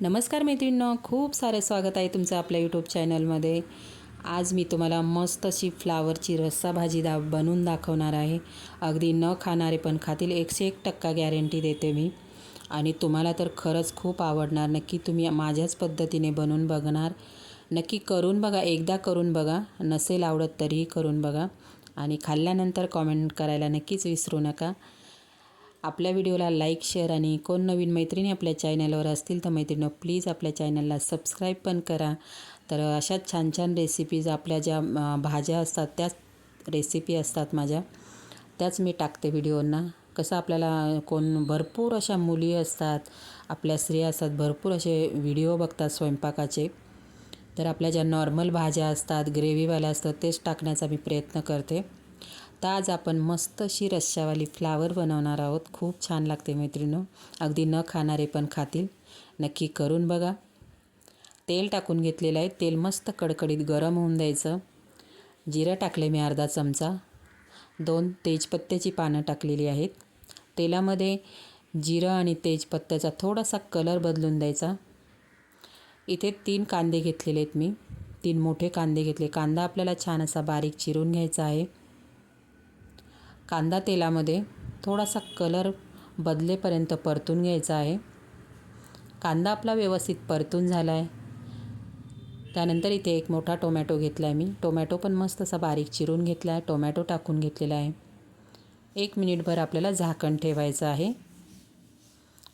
नमस्कार मैत्रिणींनो खूप सारे स्वागत आहे तुमचं आपल्या यूट्यूब चॅनलमध्ये आज मी तुम्हाला मस्त अशी फ्लावरची रस्सा भाजी दा बनवून दाखवणार आहे. अगदी न खाणारे पण खातील एकशे एक टक्का गॅरंटी देते मी. आणि तुम्हाला तर खरंच खूप आवडणार. नक्की तुम्ही माझ्याच पद्धतीने बनवून बघणार. नक्की करून बघा एकदा करून बघा. नसेल आवडत तरीही करून बघा. आणि खाल्ल्यानंतर कॉमेंट करायला नक्कीच विसरू नका. आपल्या व्हिडिओला लाईक शेअर आणि कोण नवीन मैत्रिणी आपल्या चॅनलवर असतील तर मैत्रिणी प्लीज आपल्या चॅनलला सबस्क्राईब पण करा. तर अशाच छान छान रेसिपीज आपल्या ज्या भाज्या असतात त्याच रेसिपी असतात माझ्या. त्याच मी टाकते व्हिडिओंना. कसं आपल्याला कोण भरपूर अशा मुली असतात आपल्या स्त्रिया असतात भरपूर असे व्हिडिओ बघतात स्वयंपाकाचे. तर आपल्या ज्या नॉर्मल भाज्या असतात ग्रेव्हीवाल्या असतात तेच टाकण्याचा मी प्रयत्न करते. तर आज आपण मस्त अशी रश्शावाली फ्लावर बनवणार आहोत. खूप छान लागते मैत्रिणीनो अगदी न खाणारे पण खातील. नक्की करून बघा. तेल टाकून घेतलेलं आहे. तेल मस्त कडकडीत गरम होऊन द्यायचं. जिरं टाकले मी अर्धा चमचा. दोन तेजपत्त्याची पानं टाकलेली आहेत. तेलामध्ये जिरं आणि तेजपत्त्याचा थोडासा कलर बदलून द्यायचा. इथे तीन कांदे घेतलेले आहेत मी. तीन मोठे कांदे घेतले. कांदा आपल्याला छान असा बारीक चिरून घ्यायचा आहे. कांदा तेलामध्ये थोडासा कलर बदलेपर्यंत परतून घ्यायचा आहे. कांदा आपला व्यवस्थित परतून झाला आहे त्यानंतर इथे एक मोठा टोमॅटो घेतला आहे मी. टोमॅटो पण मस्त असा बारीक चिरून घेतला आहे टोमॅटो टाकून घेतलेला आहे. एक मिनिटभर आपल्याला झाकण ठेवायचं आहे.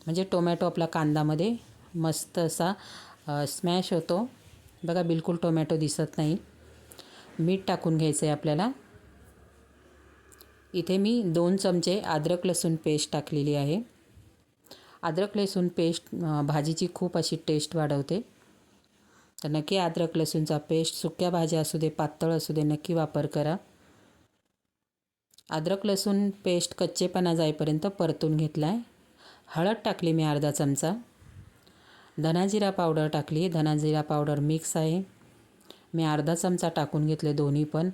म्हणजे टोमॅटो आपला कांदामध्ये मस्त असा स्मॅश होतो. बघा बिलकुल टोमॅटो दिसत नाही. मीठ टाकून घ्यायचं आहे आपल्याला. इथे मी दोन चमचे अद्रक लसूण पेस्ट टाकलेली आहे. अद्रक लसूण पेस्ट भाजीची खूप अशी टेस्ट वाढवते. तर नक्की अद्रक लसूणचा पेस्ट सुक्या भाज्या असू दे पातळ असू दे नक्की वापर करा. अद्रक लसूण पेस्ट कच्चेपणा जाईपर्यंत परतून घेतला आहे हळद टाकली मी अर्धा चमचा. धनाजिरा पावडर टाकली. धनाजिरा पावडर मिक्स आहे. मी अर्धा चमचा टाकून घेतले दोन्ही पण.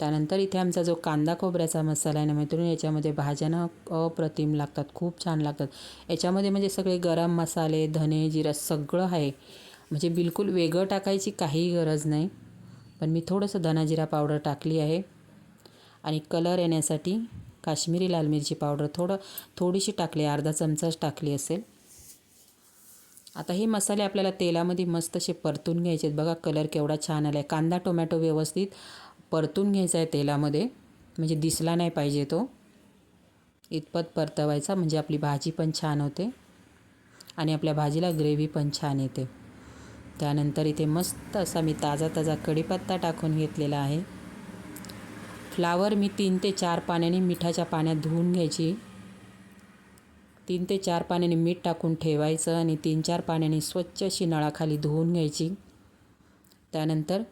त्यानंतर इथे आमचा जो कांदा खोबऱ्याचा मसाला आहे ना मैत्रिणी याच्यामध्ये भाज्या ना अप्रतिम लागतात खूप छान लागतात. याच्यामध्ये म्हणजे सगळे गरम मसाले धने जिरा सगळं आहे. म्हणजे बिलकुल वेगळं टाकायची काहीही गरज नाही. पण मी थोडंसं धनाजिरा पावडर टाकली आहे. आणि कलर येण्यासाठी काश्मीरी लाल मिरची पावडर थोडं थोडीशी टाकली अर्धा चमचाच टाकली असेल. आता हे मसाले आपल्याला तेलामध्ये मस्त असे परतून घ्यायचे आहेत. बघा कलर केवढा छान आला आहे कांदा टोमॅटो व्यवस्थित परतून घ्यायचा आहे तेलामध्ये. म्हणजे दिसला नाही पाहिजे तो. इतपत परतवायचा म्हणजे आपली भाजी पण छान होते. आणि आपल्या भाजीला ग्रेव्ही पण छान येते. त्यानंतर इथे मस्त असा मी ताजा ताजा कढीपत्ता टाकून घेतलेला आहे. फ्लावर मी तीन ते चार पाण्याने मिठाच्या पाण्यात धुवून घ्यायची. तीन ते चार पाण्याने मीठ टाकून ठेवायचं आणि तीन चार पाण्याने स्वच्छ अशी नळाखाली धुवून घ्यायची. त्यानंतर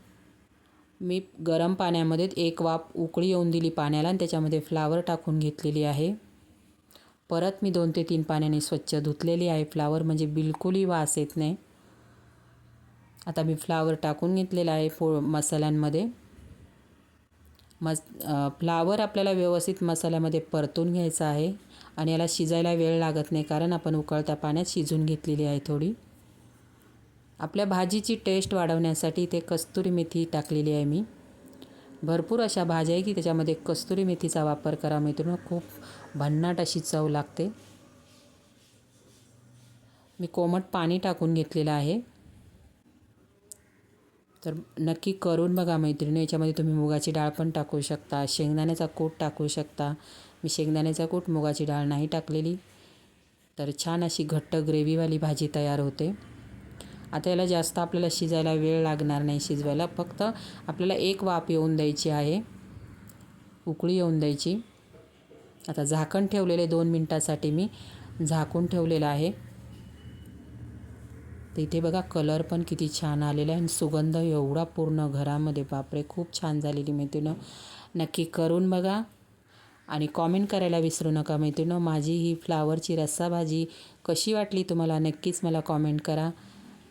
मी गरम पाण्यामध्ये एक वाफ उकळी येऊन दिली पाण्याला आणि त्याच्यामध्ये फ्लावर टाकून घेतलेली आहे. परत मी दोन ते तीन पाण्याने स्वच्छ धुतलेली आहे. फ्लावर म्हणजे बिलकुलही वास येत नाही. आता मी फ्लावर टाकून घेतलेला आहे फो मसाल्यांमध्ये. मस फ्लावर आपल्याला व्यवस्थित मसाल्यामध्ये परतून घ्यायचा आहे आणि याला शिजायला वेळ लागत नाही कारण आपण उकळत्या पाण्यात शिजून घेतलेली आहे थोडी. आपल्या भाजीची टेस्ट वाढवण्यासाठी इथे कस्तुरी मेथी टाकलेली आहे मी. भरपूर अशा भाज्या आहे की त्याच्यामध्ये कस्तुरी मेथीचा वापर करा मित्रांनो खूप भन्नाट अशी चव लागते. मी कोमट पाणी टाकून घेतलेलं आहे. तर नक्की करून बघा मैत्रिणी याच्यामध्ये तुम्ही मुगाची डाळ पण टाकू शकता शेंगदाण्याचा कूट टाकू शकता. मी शेंगदाण्याचा कूट मुगाची डाळ नाही टाकलेली. तर छान अशी घट्ट ग्रेव्हीवाली भाजी तयार होते. आता याला जास्त आपल्याला शिजायला वेळ लागणार नाही शिजवायला. फक्त आपल्याला एक वाफ येऊन द्यायची आहे. उकळी येऊन द्यायची. आता झाकण ठेवलेले दोन मिनटासाठी मी झाकून ठेवलेलं आहे. तर इथे बघा कलर पण किती छान आलेला आहे. आणि सुगंध एवढा पूर्ण घरामध्ये. बापरे खूप छान झालेली मैत्रिणं. नक्की करून बघा. आणि कॉमेंट करायला विसरू नका मैत्रिणं. माझी ही फ्लावरची रस्सा भाजी कशी वाटली तुम्हाला? नक्कीच मला कॉमेंट करा.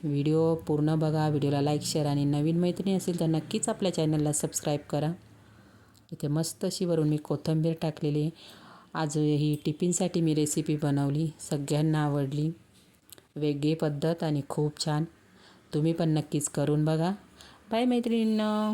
व्हिडिओ पूर्ण बघा व्हिडिओला लाईक शेअर आणि नवीन मैत्रिणी असेल तर नक्कीच आपल्या चॅनलला सबस्क्राईब करा. इथे मस्त अशी वरून मी कोथिंबीर टाकलेली आज ही टिफिनसाठी मी रेसिपी बनवली सगळ्यांना आवडली. वेगळी पद्धत आणि खूप छान. तुम्ही पण नक्कीच करून बघा. बाय मैत्रिणींना.